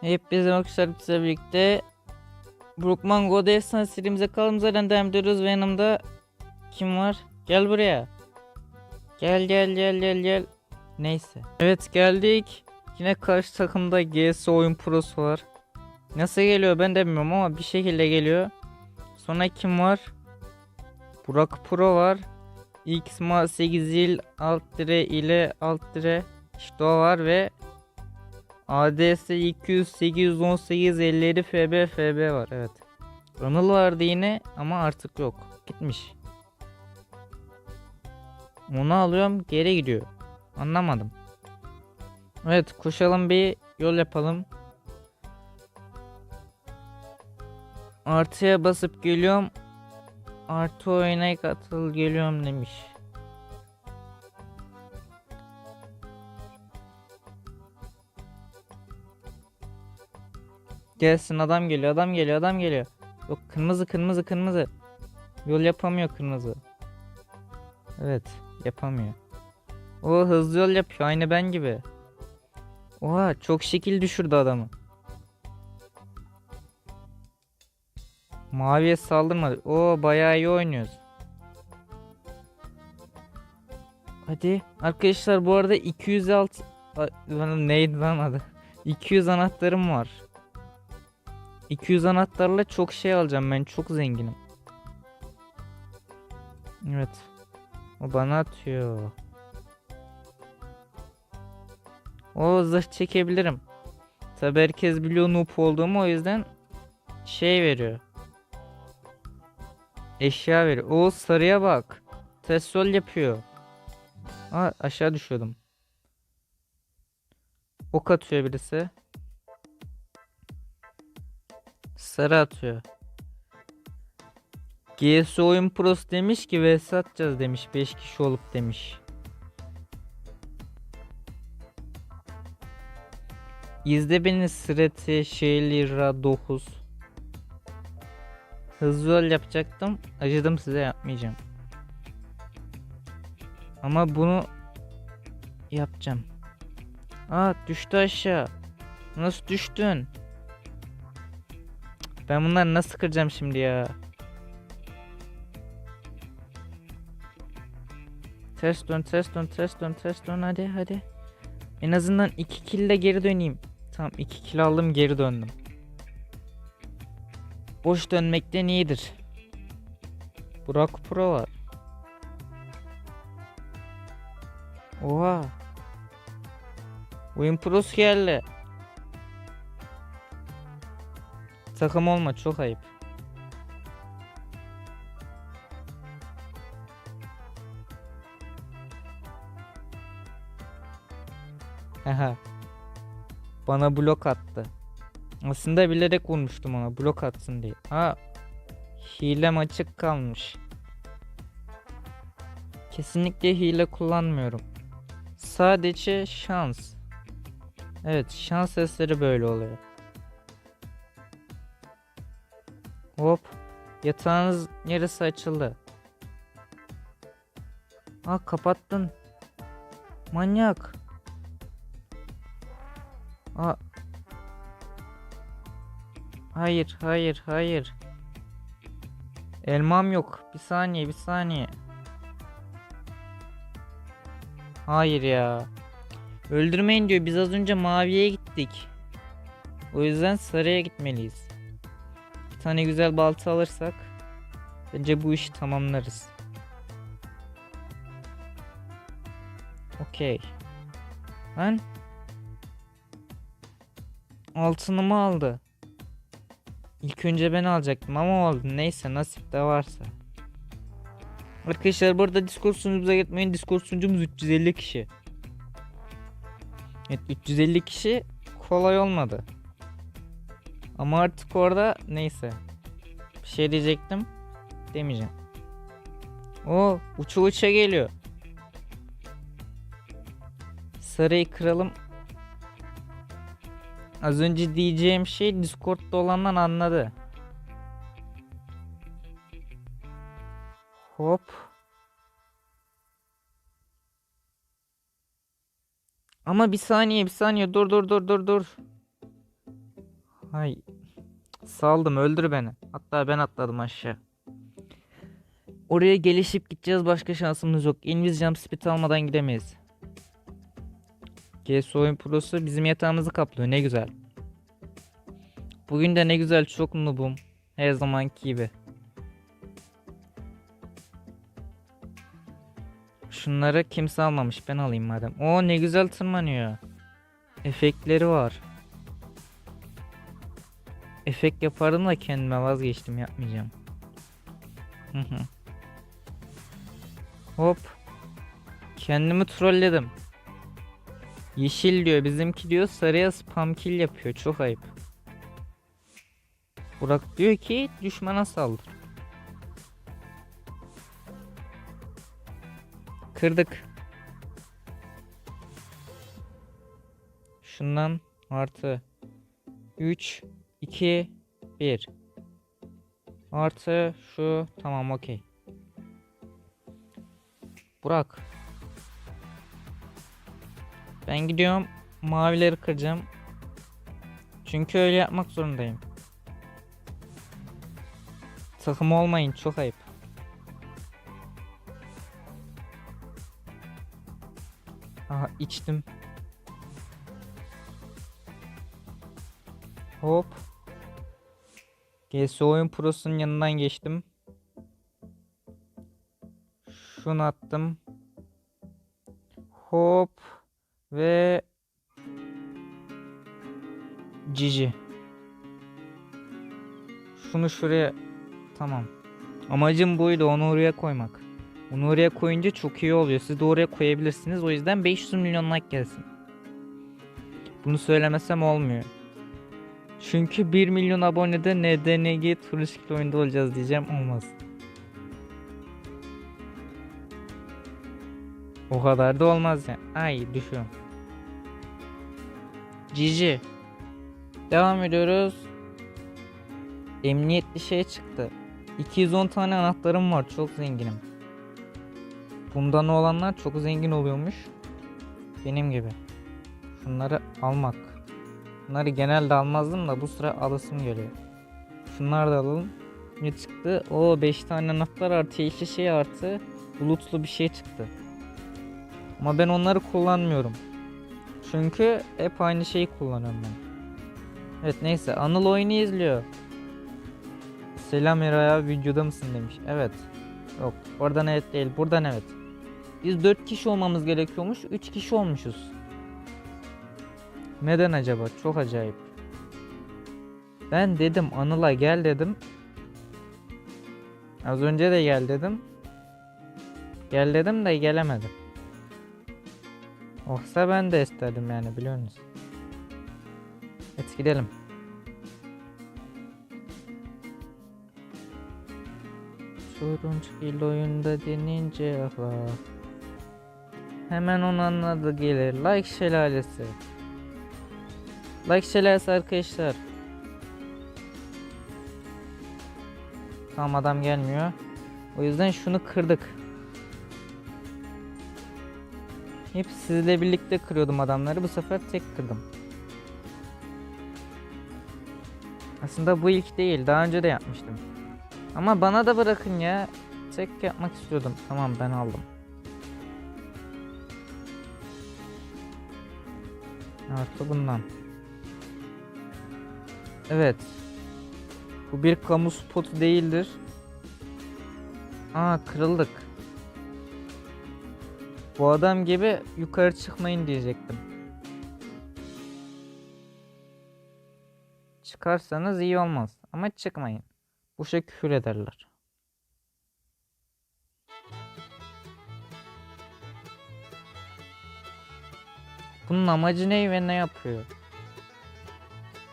Hepinize arkadaşlar bizle birlikte Brookman God Efsane serimize yerden devam ediyoruz ve yanımda kim var? Gel buraya. Gel gel gel gel gel. Neyse. Evet geldik. Yine karşı takımda GS oyun prosu var. Nasıl geliyor ben de bilmiyorum ama bir şekilde geliyor. Sonra kim var? Burak Pro var. Xma 8 il alt dire ile alt dire işte o var ve ADS 200 818 50 FB FB var evet. Anıl vardı yine ama artık yok. Gitmiş. Onu alıyorum geri gidiyor. Anlamadım. Evet koşalım bir yol yapalım. Artıya basıp geliyorum. Artı oyuna katıl geliyorum demiş. Gelsin adam geliyor adam geliyor adam geliyor. Yok kırmızı kırmızı kırmızı. Yol yapamıyor kırmızı. Evet yapamıyor. O hızlı yol yapıyor aynı ben gibi. Oha çok şekil düşürdü adamı. Maviye saldırmadı. O bayağı iyi oynuyoruz. Hadi arkadaşlar bu arada 206 Ay, lan neydi lan adı? 200 anahtarım var. 200 anahtarla çok şey alacağım ben çok zenginim. Evet. O bana atıyor. O zırh çekebilirim. Tabi herkes biliyor noob olduğumu o yüzden şey veriyor. Eşya veriyor. O sarıya bak. Test yol yapıyor. Aa, aşağı düşüyordum. Ok atıyor birisi. Sarı atıyor. GS Oyun Pros demiş ki vs atacağız demiş. 5 kişi olup demiş. İzle beni Sreti Şehlira 9. Hızlı yol yapacaktım. Acıdım size yapmayacağım. Ama bunu yapacağım. Aa düştü aşağı. Nasıl düştün? Ben bunları nasıl kıracağım şimdi ya? Ters dön, ters dön, ters dön, ters dön. Hadi, hadi. En azından 2 kill geri döneyim. Tamam 2 kill aldım, geri döndüm. Boş dönmekten iyidir. Burak Pro var. Oha. Oyun Pros geldi. Takım olma çok ayıp. Haha. Bana blok attı. Aslında bilerek vurmuştum ona blok atsın diye. Ha. Hilem açık kalmış. Kesinlikle hile kullanmıyorum. Sadece şans. Evet şans eseri böyle oluyor. Hop. Yatağınız yarısı açıldı. Aa kapattın. Manyak. Aa. Hayır, hayır, hayır. Elmam yok. Bir saniye, bir saniye. Hayır ya. Öldürmeyin diyor. Biz az önce maviye gittik. O yüzden sarıya gitmeliyiz. Bir tane güzel balta alırsak bence bu işi tamamlarız. Okey. Lan altınımı aldı. İlk önce ben alacaktım ama oldu. Neyse nasip de varsa. Arkadaşlar burada Discord sunucumuza gitmeyin. Discord sunucumuz 350 kişi. Evet 350 kişi kolay olmadı. Ama artık orada neyse. Bir şey diyecektim. Demeyeceğim. O uça uça geliyor. Sarıyı kıralım. Az önce diyeceğim şey Discord'da olanlar anladı. Hop. Ama bir saniye bir saniye dur dur dur dur dur. Hay. Saldım öldür beni. Hatta ben atladım aşağı. Oraya gelişip gideceğiz başka şansımız yok. Invis jump speed almadan gidemeyiz. GS oyun prosu bizim yatağımızı kaplıyor ne güzel. Bugün de ne güzel çok noobum. Her zamanki gibi. Şunları kimse almamış ben alayım madem. O ne güzel tırmanıyor. Efektleri var. Efekt yapardım da kendime vazgeçtim yapmayacağım. Hop. Kendimi trolledim. Yeşil diyor bizimki diyor sarıya spam kill yapıyor çok ayıp. Burak diyor ki düşmana saldır. Kırdık. Şundan artı 3 2 1 Artı şu tamam okey. Burak. Ben gidiyorum mavileri kıracağım. Çünkü öyle yapmak zorundayım. Takım olmayın çok ayıp. Aha içtim. Hop. GS Oyun Pro'sunun yanından geçtim. Şunu attım. Hop. Ve Cici. Şunu şuraya tamam. Amacım buydu onu oraya koymak. Onu oraya koyunca çok iyi oluyor. Siz de oraya koyabilirsiniz. O yüzden 500 milyon like gelsin. Bunu söylemesem olmuyor. Çünkü 1 milyon abonede NDNG turistik oyunda olacağız diyeceğim olmaz. O kadar da olmaz ya. Ay düşüyorum. Cici. Devam ediyoruz. Emniyetli şey çıktı. 210 tane anahtarım var. Çok zenginim. Bundan olanlar çok zengin oluyormuş. Benim gibi. Şunları almak. Bunları genelde almazdım da bu sıra alasım geliyor. Şunları da alalım. Ne çıktı? O 5 tane anahtar artı yeşil şey artı bulutlu bir şey çıktı. Ama ben onları kullanmıyorum. Çünkü hep aynı şeyi kullanıyorum ben. Evet neyse Anıl oyunu izliyor. Selam Eraya videoda mısın demiş. Evet. Yok oradan evet değil buradan evet. Biz 4 kişi olmamız gerekiyormuş 3 kişi olmuşuz. Neden acaba? Çok acayip. Ben dedim Anıl'a gel dedim. Az önce de gel dedim. Gel dedim de gelemedim. Olsa ben de isterdim yani biliyorsunuz. Evet gidelim. Turunç il oyunda denince aha. Hemen onu anladı gelir. Like şelalesi. Like şelalesi arkadaşlar. Tamam adam gelmiyor. O yüzden şunu kırdık. Hep sizle birlikte kırıyordum adamları. Bu sefer tek kırdım. Aslında bu ilk değil. Daha önce de yapmıştım. Ama bana da bırakın ya. Tek yapmak istiyordum. Tamam ben aldım. Artı bundan. Evet. Bu bir kamu spotu değildir. Aa kırıldık. Bu adam gibi yukarı çıkmayın diyecektim. Çıkarsanız iyi olmaz ama çıkmayın. Bu şey küfür ederler. Bunun amacı ne ve ne yapıyor?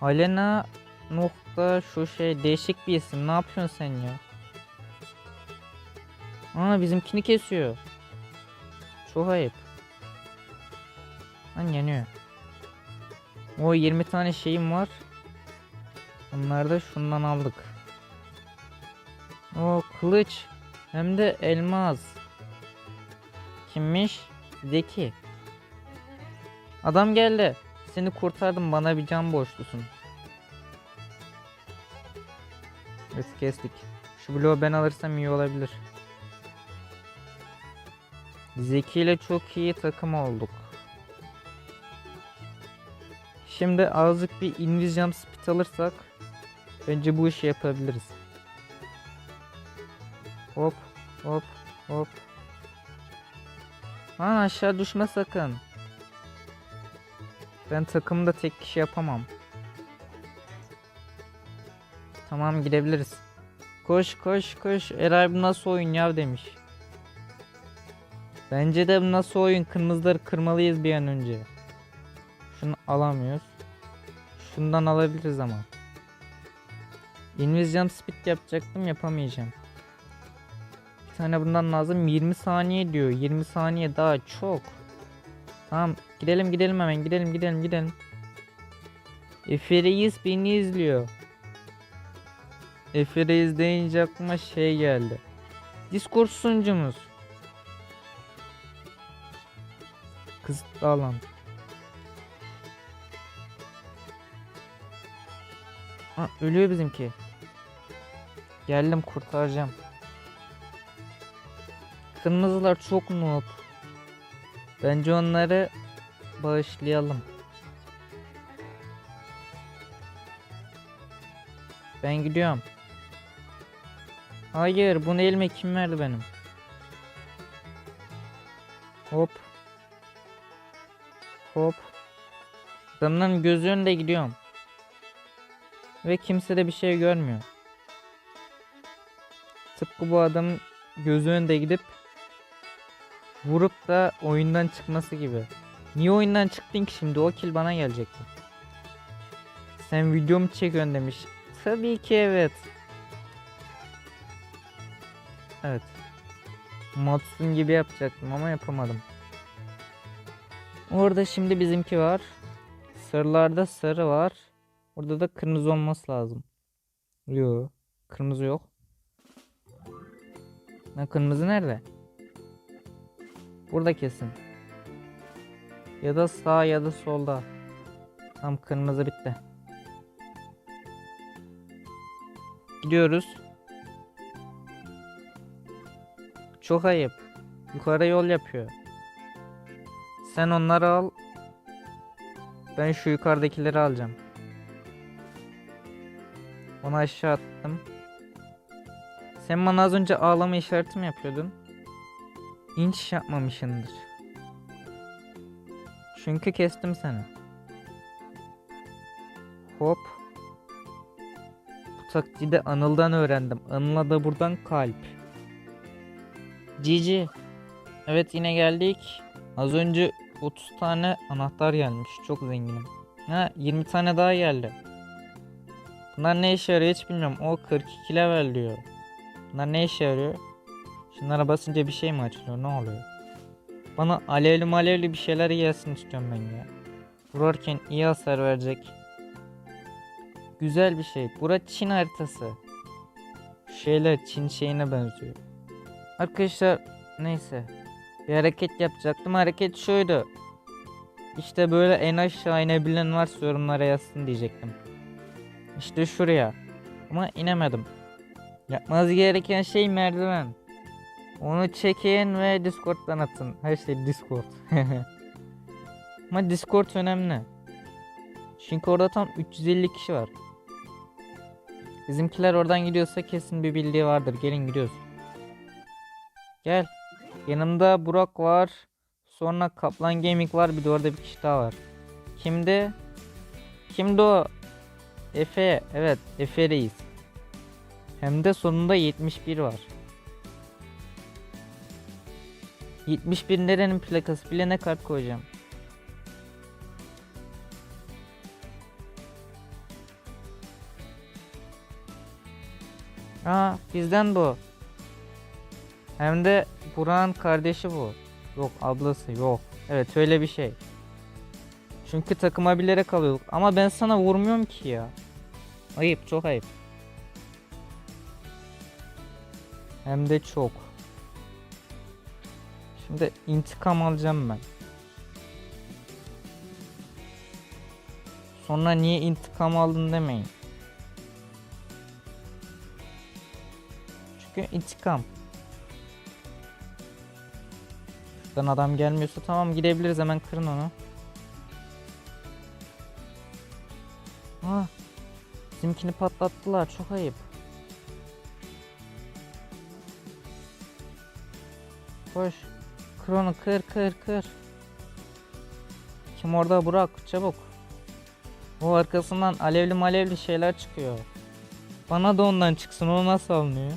Alena nokta şu şey değişik bir isim. Ne yapıyorsun sen ya? Aa bizimkini kesiyor. Çok ayıp. Lan yanıyor. O 20 tane şeyim var. Bunları da şundan aldık. O kılıç. Hem de elmas. Kimmiş? Zeki. Adam geldi. Seni kurtardım bana bir can borçlusun. Evet kestik. Şu bloğu ben alırsam iyi olabilir. Zeki ile çok iyi takım olduk. Şimdi azıcık bir Invision Speed alırsak bence bu işi yapabiliriz. Hop hop hop. Lan aşağı düşme sakın. Ben takımda tek kişi yapamam. Tamam gidebiliriz. Koş koş koş. Eray bu nasıl oyun ya demiş. Bence de bu nasıl oyun? Kırmızıları kırmalıyız bir an önce. Şunu alamıyoruz. Şundan alabiliriz ama. Invision speed yapacaktım yapamayacağım. Bir tane bundan lazım 20 saniye diyor. 20 saniye daha çok. Tamam gidelim gidelim hemen gidelim gidelim gidelim. Efe Reis beni izliyor. Efe Reis deyince aklıma şey geldi. Discord sunucumuz. Kısıtlı alan. Ha, ölüyor bizimki. Geldim kurtaracağım. Kırmızılar çok noob. Bence onları bağışlayalım. Ben gidiyorum. Hayır, bunu elime kim verdi benim? Hop. Hop. Adamların gözü önünde gidiyorum. Ve kimse de bir şey görmüyor. Tıpkı bu adamın gözü önünde gidip vurup da oyundan çıkması gibi. Niye oyundan çıktın ki şimdi? O kill bana gelecekti. Sen videomu çekiyorsun demiş. Tabii ki evet. Evet. Matsun gibi yapacaktım ama yapamadım. Orada şimdi bizimki var. Sarılarda sarı var. Orada da kırmızı olması lazım. Yok. Kırmızı yok. Lan kırmızı nerede? Burada kesin. Ya da sağ ya da solda. Tam kırmızı bitti. Gidiyoruz. Çok ayıp. Yukarı yol yapıyor. Sen onları al. Ben şu yukarıdakileri alacağım. Onu aşağı attım. Sen bana az önce ağlama işareti mi yapıyordun? İnç yapmamışındır. Çünkü kestim seni. Hop. Bu taktiği de Anıl'dan öğrendim. Anıl'a da buradan kalp. Cici. Evet yine geldik. Az önce 30 tane anahtar gelmiş. Çok zenginim. Ha 20 tane daha geldi. Bunlar ne işe yarıyor hiç bilmiyorum. O 42 level diyor. Bunlar ne işe yarıyor? Şunlara basınca bir şey mi açılıyor? Ne oluyor? Bana alevli malevli bir şeyler gelsin istiyorum ben ya. Vurarken iyi hasar verecek. Güzel bir şey. Bura Çin haritası. Şeyler Çin şeyine benziyor. Arkadaşlar neyse. Bir hareket yapacaktım. Hareket şuydu. İşte böyle en aşağı inebilen varsa yorumlara yazsın diyecektim. İşte şuraya. Ama inemedim. Yapmanız gereken şey merdiven. Onu çekin ve Discord'dan atın. Her şey Discord. Ama Discord önemli. Çünkü orada tam 350 kişi var. Bizimkiler oradan gidiyorsa kesin bir bildiği vardır. Gelin gidiyoruz. Gel. Yanımda Burak var. Sonra Kaplan Gaming var. Bir de orada bir kişi daha var. Kimdi? Kimdi o? Efe. Evet. Efe Reis. Hem de sonunda 71 var. 71 nerenin plakası? Bilene kart koyacağım. Aa bizden bu. Hem de Burak'ın kardeşi bu. Yok ablası yok. Evet öyle bir şey. Çünkü takıma bilerek kalıyorduk. Ama ben sana vurmuyorum ki ya. Ayıp çok ayıp. Hem de çok. Şimdi intikam alacağım ben. Sonra niye intikam aldın demeyin. Çünkü intikam. Şuradan adam gelmiyorsa tamam gidebiliriz hemen kırın onu. Ah. Bizimkini patlattılar çok ayıp. Koş. Kır onu kır kır kır. Kim orada Burak çabuk. O arkasından alevli malevli şeyler çıkıyor. Bana da ondan çıksın o nasıl alınıyor?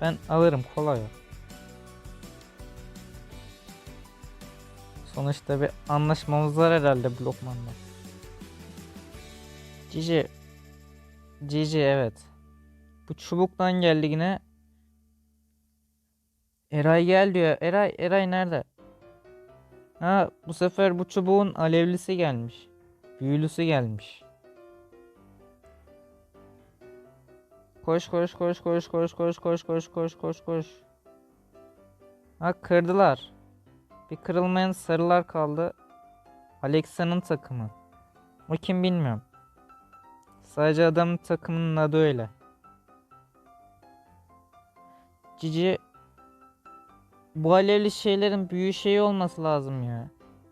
Ben alırım kolay o. Sonuçta bir anlaşmamız var herhalde Blokman'la. Cici. Cici evet. Bu çubuktan geldi yine. Eray gel diyor. Eray, Eray nerede? Ha bu sefer bu çubuğun alevlisi gelmiş. Büyülüsü gelmiş. Koş koş koş koş koş koş koş koş koş koş koş. Ha kırdılar. Bir kırılmayan sarılar kaldı. Alexa'nın takımı. O kim bilmiyorum. Sadece adamın takımının adı öyle. Cici bu alevli şeylerin büyü şeyi olması lazım ya.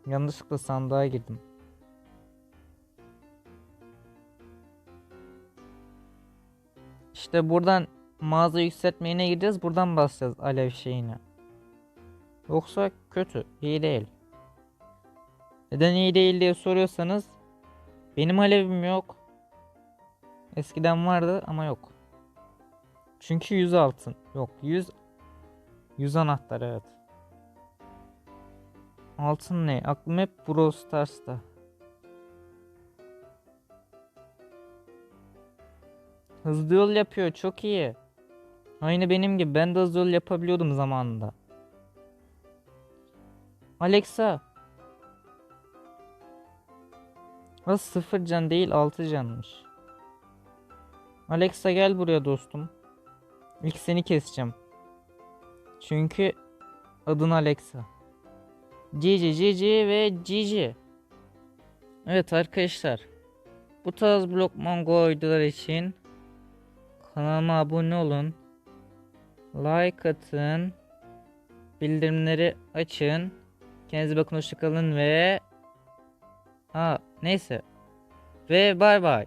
Yanlışlıkla sandığa girdim. İşte buradan mağaza yükseltmeyine gideceğiz. Buradan basacağız alev şeyine. Yoksa kötü. iyi değil. Neden iyi değil diye soruyorsanız benim alevim yok. Eskiden vardı ama yok. Çünkü 100 altın. Yok 100 100 anahtar evet. Altın ne? Aklım hep Brawl Stars'ta. Hızlı yol yapıyor çok iyi. Aynı benim gibi ben de hızlı yol yapabiliyordum zamanında. Alexa. O sıfır can değil 6 canmış. Alexa gel buraya dostum. İlk seni keseceğim. Çünkü adın Alexa. Cici Cici ve Cici. Evet arkadaşlar. Bu tarz blok mongo videolar için kanalıma abone olun. Like atın. Bildirimleri açın. Kendinize bakın hoşçakalın ve ha neyse. Ve bay bay.